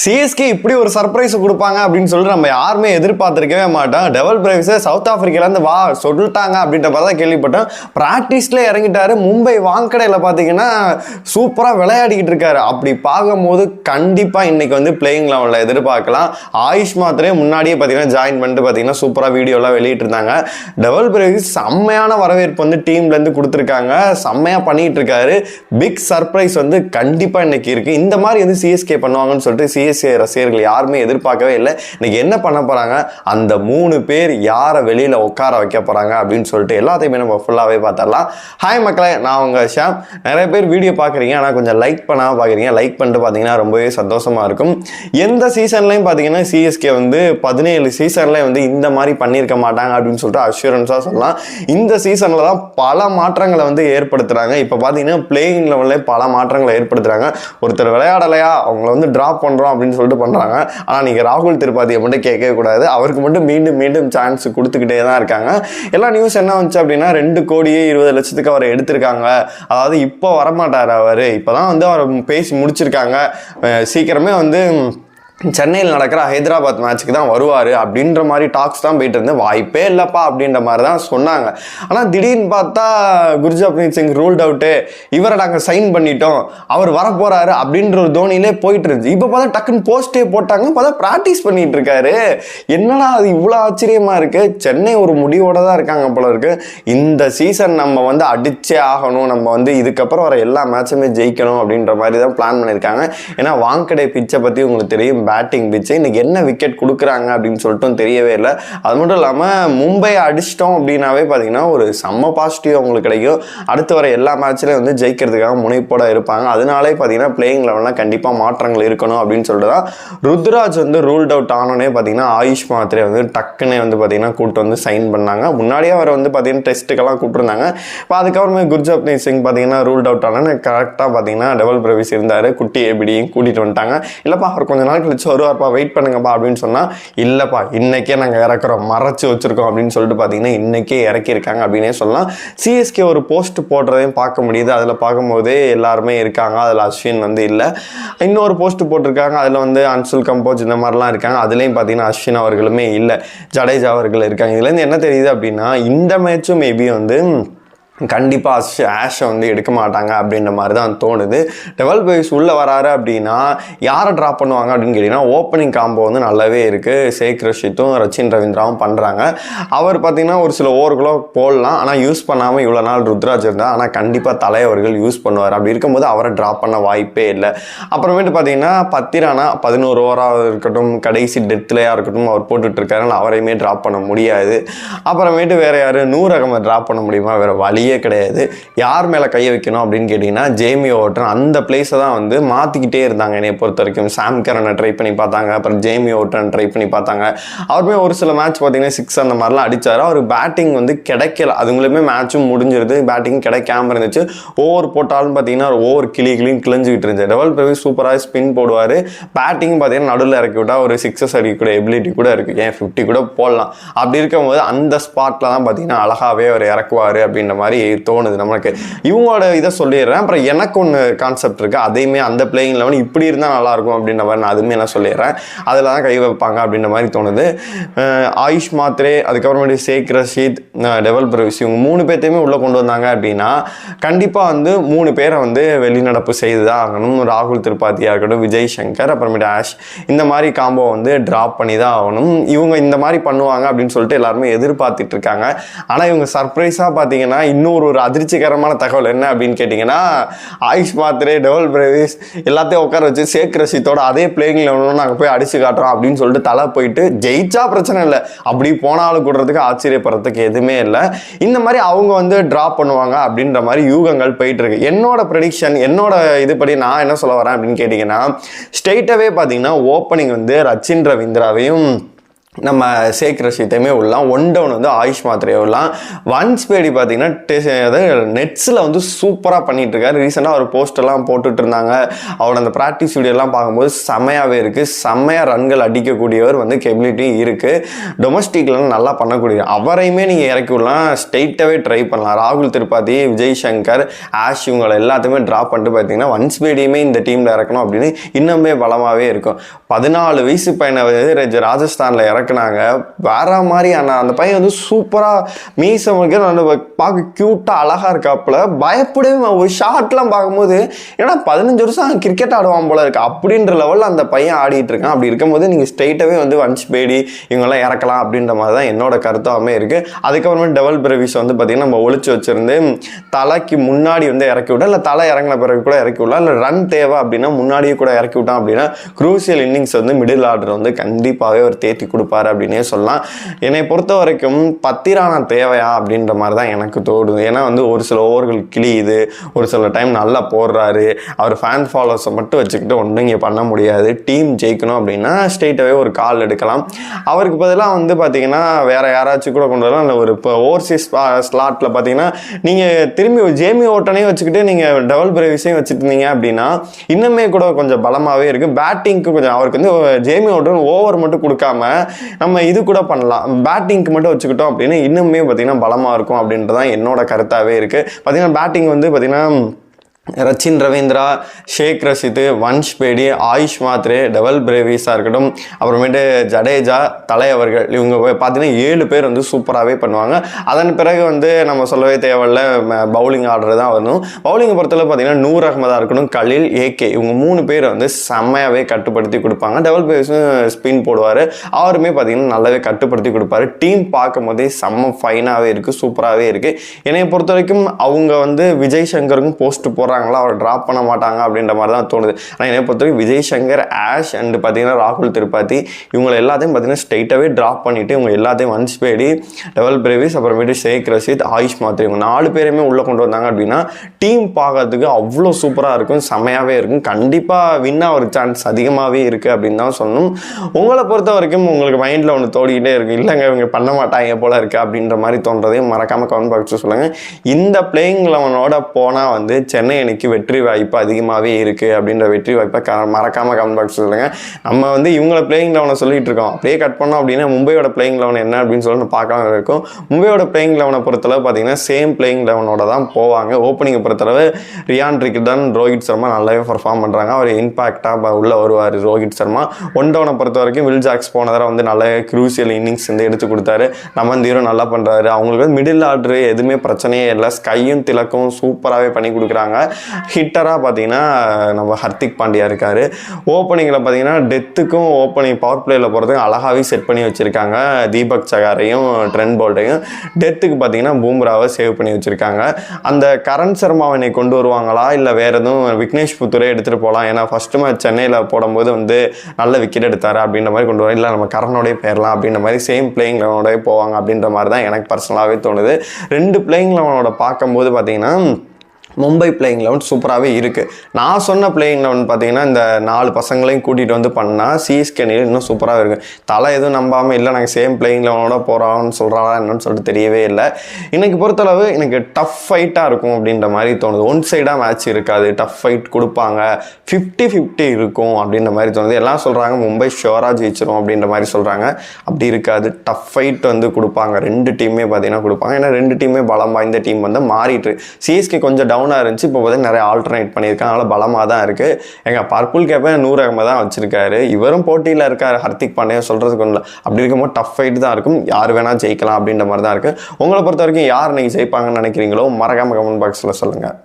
CSK இப்படி ஒரு surprise கொடுப்பாங்க அப்படின்னு சொல்லிட்டு நம்ம யாருமே எதிர்பார்த்திருக்கவே மாட்டோம். டெவல் பிரேவ்ஸை சவுத் ஆஃப்ரிக்காலேருந்து வா சொல்லிட்டாங்க அப்படின்ற மாதிரி தான் கேள்விப்பட்டோம். ப்ராக்டிஸில் இறங்கிட்டாரு. மும்பை வாங்கடையில் பார்த்தீங்கன்னா சூப்பராக விளையாடிக்கிட்டு இருக்காரு. அப்படி பார்க்கும்போது கண்டிப்பாக இன்றைக்கி வந்து பிளேயிங் லெவலில் எதிர்பார்க்கலாம். ஆயுஷ் மாத்திரே முன்னாடியே பார்த்தீங்கன்னா ஜாயின் பண்ணிட்டு பார்த்தீங்கன்னா சூப்பராக வீடியோலாம் வெளியிட்டிருந்தாங்க டெவல் பிரைஸ் செம்மையான வரவேற்பு வந்து டீம்லேருந்து கொடுத்துருக்காங்க. செம்மையாக பண்ணிகிட்டு இருக்காரு. பிக் சர்ப்ரைஸ் வந்து கண்டிப்பாக இன்றைக்கி இருக்குது இந்த மாதிரி வந்து சிஎஸ்கே பண்ணுவாங்கன்னு சொல்லிட்டு சிஎஸ்கே ரசிகர்கள் யாருமே எதிர்பார்க்கவே இல்லை. இன்னைக்கு என்ன பண்ண போறாங்க? அந்த மூணு பேர் யாரை வெளியில் உட்கார வைக்க போறாங்க அப்படின்னு சொல்லிட்டு எல்லாத்தையுமே நம்ம ஃபுல்லாகவே பார்த்துடலாம். ஹாய் மக்களே நான் உங்கள் ஷாம். நிறைய பேர் வீடியோ பார்க்குறீங்க ஆனால் கொஞ்சம் லைக் பண்ணாம பார்க்குறீங்க. லைக் பண்ணிட்டு பார்த்தீங்கன்னா ரொம்பவே சந்தோஷமா இருக்கும். எந்த சீசன்லையும் பார்த்தீங்கன்னா சிஎஸ்கே வந்து பதினேழு சீசனில் வந்து இந்த மாதிரி பண்ணியிருக்க மாட்டாங்க அப்படின்னு சொல்லிட்டு அஷூரன்ஸாக சொல்லலாம். இந்த சீசனில் தான் பல மாற்றங்களை வந்து ஏற்படுத்துறாங்க. இப்போ பார்த்தீங்கன்னா பிளேயிங் லெவலில் பல மாற்றங்களை ஏற்படுத்துறாங்க. ஒருத்தர் விளையாடலையா? அவங்கள வந்து ட்ராப் பண்ணுறோம் அப்படின்னு சொல்லிட்டு பண்ணுறாங்க ஆனால் நீங்கள் ராகுல் திருப்பாதியை மட்டும் கேட்கவே கூடாது. அவருக்கு மட்டும் மீண்டும் மீண்டும் சான்ஸ் கொடுத்துக்கிட்டே தான் இருக்காங்க. எல்லா நியூஸ் என்ன வந்துச்சு அப்படின்னா ரெண்டு கோடியே இருபது லட்சத்துக்கு அவர் எடுத்திருக்காங்க. அதாவது இப்போ வரமாட்டார் அவர். இப்போ தான் வந்து அவர் பேசி முடிச்சிருக்காங்க. சீக்கிரமே வந்து சென்னையில் நடக்கிற ஹைதராபாத் மேட்ச்சுக்கு தான் வருவார் அப்படின்ற மாதிரி டாக்ஸ் தான் போயிட்டு இருந்து வாய்ப்பே இல்லைப்பா அப்படின்ற மாதிரி தான் சொன்னாங்க. ஆனால் திடீர்னு பார்த்தா குர்ஜப்ரீத் சிங் ரூல்ட் அவுட்டு இவரை நாங்கள் சைன் பண்ணிட்டோம் அவர் வரப்போகிறாரு அப்படின்ற ஒரு தோனியிலே போயிட்டு இருந்துச்சு. இப்போ பார்த்தா டக்குன்னு போஸ்டே போட்டாங்க பார்த்தா ப்ராக்டிஸ் பண்ணிட்டு இருக்காரு. என்னடா அது இவ்வளோ ஆச்சரியமாக இருக்குது சென்னை ஒரு முடிவோடு தான் இருக்காங்க போல இருக்கு. இந்த சீசன் நம்ம வந்து அடிச்சே ஆகணும் நம்ம வந்து இதுக்கப்புறம் வர எல்லா மேட்சுமே ஜெயிக்கணும் அப்படின்ற மாதிரி தான் பிளான் பண்ணியிருக்காங்க. ஏன்னா வாங்கடை பிச்சை பற்றி உங்களுக்கு தெரியும் பேட்டிங் பிச்சு இன்னைக்கு என்ன விக்கெட் கொடுக்குறாங்க அப்படின்னு சொல்லிட்டும் தெரியவே இல்லை. அது மட்டும் இல்லாமல் மும்பையை அடிச்சிட்டோம் அப்படின்னாவே பார்த்தீங்கன்னா ஒரு செம்ம பாசிட்டிவ் அவங்களுக்கு கிடைக்கும். அடுத்து வர எல்லா மேட்ச்லையும் வந்து ஜெயிக்கிறதுக்காக முனைப்போட இருப்பாங்க. அதனாலே பார்த்தீங்கன்னா பிளேயிங் லெவலில் கண்டிப்பாக மாற்றங்கள் இருக்கணும் அப்படின்னு சொல்லிட்டு தான் ருத்ராஜ் வந்து ரூல்ட் அவுட் ஆனோடனே பார்த்தீங்கன்னா ஆயுஷ் மாத்திரை வந்து டக்குன்னே வந்து பார்த்தீங்கன்னா கூட்டு வந்து சைன் பண்ணாங்க. முன்னாடியே அவர் வந்து பார்த்தீங்கன்னா டெஸ்ட்டுக்கெல்லாம் கூப்பிட்டுருந்தாங்க. இப்போ அதுக்கப்புறமே குர்ஜப்னீத் சிங் பார்த்தீங்கன்னா ரூல்ட் அவுட் ஆனால் கரெக்டாக பார்த்தீங்கன்னா டெவல் பிரவிஸ் இருந்தார். குட்டி எப்படியும் கூட்டிகிட்டு வந்துட்டாங்க. இல்லைப்பா அவர் கொஞ்ச நாள் கழிச்சு வருவார்ப்பா வெயிட் பண்ணுங்கப்பா அப்படின்னு சொன்னால் இல்லைப்பா இன்றைக்கே நாங்கள் இறக்குறோம். மறைச்சு வச்சுருக்கோம். அப்படின்னு சொல்லிட்டு பார்த்தீங்கன்னா இன்றைக்கே இறக்கியிருக்காங்க அப்படின்னே சொல்லலாம். சிஎஸ்கே ஒரு போஸ்ட் போடுறதையும் பார்க்க முடியுது. அதில் பார்க்கும்போதே எல்லாருமே இருக்காங்க. அதில் அஸ்வின் வந்து இல்லை. இன்னொரு போஸ்ட் போட்டிருக்காங்க. அதில் வந்து அன்சுல் கம்போஜ் இந்த மாதிரிலாம் இருக்காங்க. அதுலேயும் பார்த்தீங்கன்னா அஸ்வின் அவர்களுமே இல்லை. ஜடேஜா அவர்கள் இருக்காங்க. இதுலேருந்து என்ன தெரியுது அப்படின்னா இந்த மேட்சும் மேபி வந்து கண்டிப்பாக அஷ் ஆஷை வந்து எடுக்க மாட்டாங்க அப்படின்ற மாதிரி தான் தோணுது. டெவல் பாய்ஸ் உள்ளே வராரு அப்படின்னா யாரை ட்ராப் பண்ணுவாங்க அப்படின்னு கேட்டிங்கன்னா ஓப்பனிங் காம்போ வந்து நல்லாவே இருக்குது சேக் ரஷித்தும் ரச்சின் ரவீந்திராவும் பண்ணுறாங்க அவர் பார்த்தீங்கன்னா ஒரு சில ஓவர்களோ போடலாம். ஆனால் யூஸ் பண்ணாமல் இவ்வளோ நாள் ருத்ராஜ் இருந்தால் ஆனால் கண்டிப்பாக தலைவர்கள் யூஸ் பண்ணுவார். அப்படி இருக்கும்போது அவரை ட்ராப் பண்ண வாய்ப்பே இல்லை. அப்புறமேட்டு பார்த்தீங்கன்னா பத்திரானா பதினோரு ஓவராக இருக்கட்டும் கடைசி டெத்லையாக இருக்கட்டும் அவர் போட்டுட்டு அவரையுமே ட்ராப் பண்ண முடியாது. அப்புறமேட்டு வேறு யார்? நூறு அகமது ட்ராப் பண்ண முடியுமா? வேறு வழி கையே கிடையாது. யார் மேலே கையை வைக்கணும் அப்படின்னு கேட்டிங்கன்னா ஜேமி ஓட்டன் அந்த பிளேஸை தான் வந்து மாற்றிக்கிட்டே இருந்தாங்க என்னை பொறுத்த வரைக்கும். சாம் கரனை ட்ரை பண்ணி பார்த்தாங்க. அப்புறம் ஜேமி ஓட்டன் ட்ரை பண்ணி பார்த்தாங்க. அவருமே ஒரு சில மேட்ச் பார்த்தீங்கன்னா சிக்ஸ் அந்த மாதிரிலாம் அடித்தார் அவர் பேட்டிங் வந்து கிடைக்கல. அதுங்களுமே மேட்ச்சும் முடிஞ்சிருது. பேட்டிங் கிடைக்காம இருந்துச்சு. ஓவர் போட்டாலும் பார்த்தீங்கன்னா ஓவர் கிளி கிளின்னு கிழிஞ்சிக்கிட்டு இருந்துச்சு. டெவல் பிரவி சூப்பராக ஸ்பின் போடுவார். பேட்டிங் பார்த்தீங்கன்னா நடுவில் இறக்கி விட்டால் ஒரு சிக்ஸஸ் அடிக்கக்கூடிய எபிலிட்டி கூட இருக்குது ஏன் ஃபிஃப்டி கூட போடலாம். அப்படி இருக்கும்போது அந்த ஸ்பாட்டில் தான் பார்த்தீங்கன்னா அழகாகவே அவர் இறக்குவார் அப்படின்ற மாதிரி தோணுது நமக்கு. இவங்களோட இதை சொல்லிடுறேன். அப்புறம் எனக்கு ஒன்று கான்செப்ட் இருக்குது அதையுமே அந்த பிளேயிங் லெவன் இப்படி இருந்தால் நல்லாயிருக்கும் அப்படின்ற மாதிரி நான் அதுவுமே நான் சொல்லிடுறேன். அதில் தான் கை வைப்பாங்க அப்படின்ற மாதிரி தோணுது. ஆயுஷ் மாத்ரே அதுக்கப்புறமேட்டு ஷேக் ரஷீத் அஹ் டெவல் பிரவிஸ் இவங்க மூணு பேர்த்தையுமே உள்ளே கொண்டு வந்தாங்க அப்படின்னா கண்டிப்பாக வந்து மூணு பேரை வந்து வெளிநடப்பு செய்து தான் ஆகணும். ராகுல் திரிபாதியாக இருக்கட்டும் விஜய் சங்கர் அப்புறமேட்டு ஆஷ். இந்த மாதிரி காம்போ வந்து ட்ராப் பண்ணி தான் ஆகணும். இவங்க இந்த மாதிரி பண்ணுவாங்க அப்படின்னு சொல்லிட்டு எல்லாருமே எதிர்பார்த்துட்டு இருக்காங்க. ஆனால் இவங்க சர்ப்ரைஸாக பார்த்தீங்கன்னா இன்னும் இன்னொரு ஒரு அதிர்ச்சிகரமான தகவல் என்ன அப்படின்னு கேட்டிங்கன்னா ஆயுஷ் மாத்திரே டெவல் பிரவேஸ் எல்லாத்தையும் உட்கார வச்சு சேக் ரஷித்தோட அதே பிளேயிங் லெவலும் நாங்கள் போய் அடிச்சு காட்டுறோம் அப்படின்னு சொல்லிட்டு தலை போயிட்டு ஜெயிச்சா பிரச்சனை இல்லை. அப்படி போனாலும் கூடுறதுக்கு ஆச்சரியப்படுறதுக்கு எதுவுமே இல்லை. இந்த மாதிரி அவங்க வந்து ட்ராப் பண்ணுவாங்க அப்படின்ற மாதிரி யூகங்கள் போயிட்டு இருக்கு. என்னோட ப்ரெடிக்ஷன் என்னோட இதுபடி நான் என்ன சொல்ல வரேன் அப்படின்னு கேட்டிங்கன்னா ஸ்ட்ரெயிட்டாகவே பார்த்தீங்கன்னா ஓப்பனிங் வந்து ரச்சின் ரவீந்திராவையும் நம்ம சேக் ரஷீத்தையுமே விடலாம். ஒன் டவுன் வந்து ஆயுஷ் மாத்திரையை விடலாம். ஒன் ஸ்பேடி பார்த்தீங்கன்னா டெஸ் அதாவது நெட்ஸில் வந்து சூப்பராக பண்ணிகிட்டு இருக்காரு ரீசெண்டாக அவர் போஸ்டெல்லாம் போட்டுட்டு இருந்தாங்க அவரோட அந்த ப்ராக்டிஸ் வீடியோலாம் பார்க்கும்போது செம்மையாகவே இருக்குது செம்மையாக ரன்கள் அடிக்கக்கூடியவர் வந்து கெபிலிட்டி இருக்குது டொமஸ்டிக்லாம் நல்லா பண்ணக்கூடிய அவரையுமே நீங்கள் இறக்கி விடலாம். ஸ்ட்ரெயிட்டாகவே ட்ரை பண்ணலாம். ராகுல் திரிபாதி விஜய் சங்கர் ஆஷ் இவங்களை எல்லாத்தையுமே ட்ராப் பண்ணிட்டு பார்த்தீங்கன்னா ஒன் ஸ்பேடியுமே இந்த டீமில் இறக்கணும் அப்படின்னு இன்னுமே பலமாகவே இருக்கும். பதினாலு வயசு பையனை ராஜஸ்தானில் இறக்க இறக்குனாங்க வேற மாதிரி ஆனால் அந்த பையன் வந்து சூப்பராக மீசவனுக்கு நல்ல பார்க்க க்யூட்டாக அழகாக இருக்காப்புல. பயப்படவே ஒரு ஷாட்லாம் பார்க்கும்போது ஏன்னா பதினஞ்சு வருஷம் கிரிக்கெட் ஆடுவான் போல இருக்கு. அப்படின்ற லெவலில் அந்த பையன் ஆடிட்டு இருக்கான். அப்படி இருக்கும்போது நீங்கள் ஸ்ட்ரெயிட்டாகவே வந்து வன்ஷ் பேடி இவங்கெல்லாம் இறக்கலாம் அப்படின்ற மாதிரி தான் என்னோட கருத்தாகவே இருக்குது அதுக்கப்புறமே டெவல் பிரவிஸ் வந்து பார்த்திங்கன்னா நம்ம ஒழிச்சு வச்சுருந்து தலைக்கு முன்னாடி வந்து இறக்கி விட இல்லை தலை இறங்கின பிறகு கூட இறக்கி விடலாம் இல்லை ரன் தேவை அப்படின்னா முன்னாடியே கூட இறக்கி விட்டான் அப்படின்னா குரூசியல் இன்னிங்ஸ் வந்து மிடில் ஆர்டர் வந்து கண்டிப்பாகவே ஒரு தேத்தி கொடுப்பார். அப்படின்னே சொல்லலாம். என்னை பொறுத்த வரைக்கும் பத்திரானா தேவையா அப்படின்ற மாதிரி தான் எனக்கு தோணுது. ஏன்னா வந்து ஒரு சில ஓவர்கள் கிளியுது ஒரு சில டைம் நல்லா போடுறாரு. அவர் ஃபேன் ஃபாலோவர்ஸை மட்டும் வச்சுக்கிட்டு ஒன்றும் இங்கே பண்ண முடியாது. டீம் ஜெயிக்கணும் அப்படின்னா ஸ்ட்ரெயிட்டாகவே ஒரு கால் எடுக்கலாம். அவருக்கு பதிலாக வந்து பார்த்தீங்கன்னா வேறு யாராச்சும் கூட கொண்டு வரலாம். இல்லை ஒரு இப்போ ஓவர்சீஸ் ஸ்லாட்டில் பார்த்தீங்கன்னா நீங்கள் திரும்பி ஜேமி ஓட்டனையும் வச்சுக்கிட்டு நீங்கள் டபுள் பிரேவிஸையும் வச்சுருந்தீங்க அப்படின்னா இன்னுமே கூட கொஞ்சம் பலமாகவே இருக்குது பேட்டிங்க்கு கொஞ்சம் அவருக்கு வந்து ஜேமி ஓட்டன் ஓவர் மட்டும் கொடுக்காம நம்ம இது கூட பண்ணலாம். பேட்டிங்க்கு மட்டும் வச்சுக்கிட்டோம் அப்படின்னா இன்னுமே பார்த்தீங்கன்னா பலமாக இருக்கும் அப்படின்றது தான் என்னோட கருத்தாகவே இருக்குது பார்த்தீங்கன்னா பேட்டிங் வந்து பார்த்தீங்கன்னா ரச்சின் ரவீந்திரா ஷேக் ரஷித் வன்ஷ் பேடி ஆயுஷ் மாத்ரே டெவல் பிரேவிஸாக இருக்கட்டும். அப்புறமேட்டு ஜடேஜா தலை அவர்கள். இவங்க பார்த்தீங்கன்னா ஏழு பேர் வந்து சூப்பராகவே பண்ணுவாங்க. அதன் பிறகு வந்து நம்ம சொல்லவே தேவையில்ல பவுலிங் ஆர்டர் தான் வரணும். பவுலிங்கை பொறுத்தவரை பார்த்தீங்கன்னா நூர் அகமதாக இருக்கட்டும் கலில் ஏகே இவங்க மூணு பேர் வந்து செம்மையாகவே கட்டுப்படுத்தி கொடுப்பாங்க. டெவல் பிரேவிஸும் ஸ்பின் போடுவார். அவருமே பார்த்தீங்கன்னா நல்லாவே கட்டுப்படுத்தி கொடுப்பாரு. டீம் பார்க்கும் போதே செம்ம ஃபைனாகவே இருக்குது சூப்பராகவே இருக்குது என்னைய பொறுத்த வரைக்கும் அவங்க வந்து விஜய் சங்கருக்கும் போஸ்ட் போடுறாங்களா? அவரை ட்ராப் பண்ண மாட்டாங்க அப்படின்ற மாதிரி தான் தோணுது. ஆனால் என்னை பொறுத்த வரைக்கும் விஜய் சங்கர் ஆஷ் அண்ட் பார்த்தீங்கன்னா ராகுல் திருப்பாதி இவங்க எல்லாத்தையும் பார்த்தீங்கன்னா ஸ்ட்ரைட்டாகவே ட்ராப் பண்ணிவிட்டு இவங்க எல்லாத்தையும் ஒன்ஸ் பேடி டெவல் பிரேவிஸ் அப்புறமேட்டு ஷேக் ரஷீத் ஆயுஷ் மாத்ரி இவங்க நாலு பேருமே உள்ளே கொண்டு வந்தாங்க அப்படின்னா டீம் பார்க்கறதுக்கு அவ்வளோ சூப்பராக இருக்கும் செம்மையாகவே இருக்கும். கண்டிப்பாக வின் ஆகிற சான்ஸ் அதிகமாகவே இருக்குது அப்படின்னு தான் சொல்லணும். உங்களை பொறுத்த வரைக்கும் உங்களுக்கு மைண்டில் ஒன்று தோடிக்கிட்டே இருக்கும் இல்லைங்க இவங்க பண்ண மாட்டாங்க போல் இருக்குது அப்படின்ற மாதிரி தோன்றதையும் மறக்காமல் கமெண்ட் பாக்ஸ் சொல்லுங்கள் இந்த பிளேயிங் லெவனோட போனால் வந்து சென்னை எனக்கு வெற்றி வாய்ப்பு அதிகமாகவே இருக்குது அப்படின்ற வெற்றி வாய்ப்பை க மறக்காமல் கமெண்ட் பாக்ஸ் சொல்லுங்கள் நம்ம வந்து இவங்கள பிளேயிங் லெவனை சொல்லிட்டு இருக்கோம். அப்படியே கட் பண்ணோம் அப்படின்னா மும்பையோட பிளேயிங் லெவன் என்ன அப்படின்னு சொல்லிட்டு பார்க்காம இருக்கும். மும்பையோட பிளேயிங் லெவனை பொறுத்தளவு பார்த்தீங்கன்னா சேம் பிளேயிங் லெவனோட தான் போவாங்க. ஓப்பனிங்கை பொறுத்தளவு ரியான் ரிக்கிடன் ரோஹித் சர்மா நல்லாவே பர்ஃபார்ம் பண்ணுறாங்க அவர் இம்பாக்டாக உள்ளே வருவார் ரோஹித் சர்மா. ஒன் டவுனை பொறுத்த வரைக்கும் வில் ஜாக்ஸ் போன தடவை வந்து நல்ல க்ரூசியல் இன்னிங்ஸ் வந்து எடுத்து கொடுத்தாரு. நம்ம நமந்தீரும் நல்லா பண்ணுறாரு அவங்களுக்கு வந்து மிடில் ஆர்டர் எதுவுமே பிரச்சனையே இல்லை. ஸ்கையும் திலக்கும் சூப்பராகவே பண்ணி கொடுக்குறாங்க. ஹிட்டராக பார்த்தீங்கன்னா நம்ம ஹர்திக் பாண்டியா இருக்கார். ஓப்பனிங்கில் பார்த்தீங்கன்னா டெத்துக்கும் ஓப்பனிங் பவர் பிளேயில் போகிறதுக்கும் அழகாகவே செட் பண்ணி வச்சுருக்காங்க. தீபக் சகாரையும் ட்ரெண்ட் போல்ட்டையும் டெத்துக்கு பார்த்தீங்கன்னா பூம்ராவை சேவ் பண்ணி வச்சுருக்காங்க. அந்த கரண் சர்மாவினை கொண்டு வருவாங்களா? இல்லை வேறு எதுவும் விக்னேஷ் புத்தூரே எடுத்துகிட்டு போகலாம் ஏன்னா ஃபஸ்ட்டு மேட்ச் சென்னையில் போடும்போது வந்து நல்ல விக்கெட் எடுத்தார் அப்படின்ற மாதிரி கொண்டு வரோம் இல்லை நம்ம கரனோடய போயிடலாம் அப்படின்ற மாதிரி சேம் பிளேயிங் லெவனோடய போவாங்க அப்படின்ற மாதிரி தான் எனக்கு பர்சனலாகவே தோணுது. ரெண்டு பிளேயிங் லெவனோட பார்க்கும்போது பார்த்தீங்கன்னா மும்பை பிளேயிங் லெவன் சூப்பராகவே இருக்குது நான் சொன்ன பிளேயிங் லெவன் பார்த்தீங்கன்னா இந்த நாலு பசங்களையும் கூட்டிகிட்டு வந்து பண்ணால் சிஎஸ்கே அணியில் இன்னும் சூப்பராக இருக்குது தலை எதுவும் நம்பாமல் இல்லை நாங்கள் சேம் பிளேயிங் லெவனோட போகிறோம்னு சொல்கிறாரா என்னன்னு சொல்லிட்டு தெரியவே இல்லை. இன்னைக்கு பொறுத்தளவு எனக்கு டஃப் ஃபைட்டாக இருக்கும் அப்படின்ற மாதிரி தோணுது. ஒன் சைடாக மேட்ச் இருக்காது. டஃப் ஃபைட் கொடுப்பாங்க. ஃபிஃப்டி ஃபிஃப்டி இருக்கும் அப்படின்ற மாதிரி தோணுது. எல்லாம் சொல்கிறாங்க மும்பை ஷோராக ஜெயிச்சிரும் அப்படின்ற மாதிரி சொல்கிறாங்க அப்படி இருக்காது. டஃப் ஃபைட் வந்து கொடுப்பாங்க. ரெண்டு டீமே பார்த்தீங்கன்னா கொடுப்பாங்க. ஏன்னா ரெண்டு டீமே பலம் வாய்ந்த டீம் வந்து மாறிட்டு சிஎஸ்கே கொஞ்சம் டவுனாக இருந்துச்சு. இப்போ பார்த்தீங்கன்னா நிறைய ஆல்டர்னேட் பண்ணியிருக்காங்க. அதனால் பலமாக தான் இருக்குது எங்கள் பர்பிள் கேப்பை நூறு அகமது தான் வச்சிருக்காரு. இவரும் போட்டியில் இருக்கார். ஹர்திக் பாண்டியா சொல்கிறதுக்கு ஒன்றும் அப்படி இருக்கும்போது டஃப் ஃபைட் தான் இருக்கும். யார் வேணால் ஜெயிக்கலாம் அப்படின்ற மாதிரி தான் இருக்குது உங்களை பொறுத்த வரைக்கும் யார் நீங்கள் ஜெயிப்பாங்கன்னு நினைக்கிறீங்களோ மறக்காமல் கமெண்ட் பாக்ஸில் சொல்லுங்கள்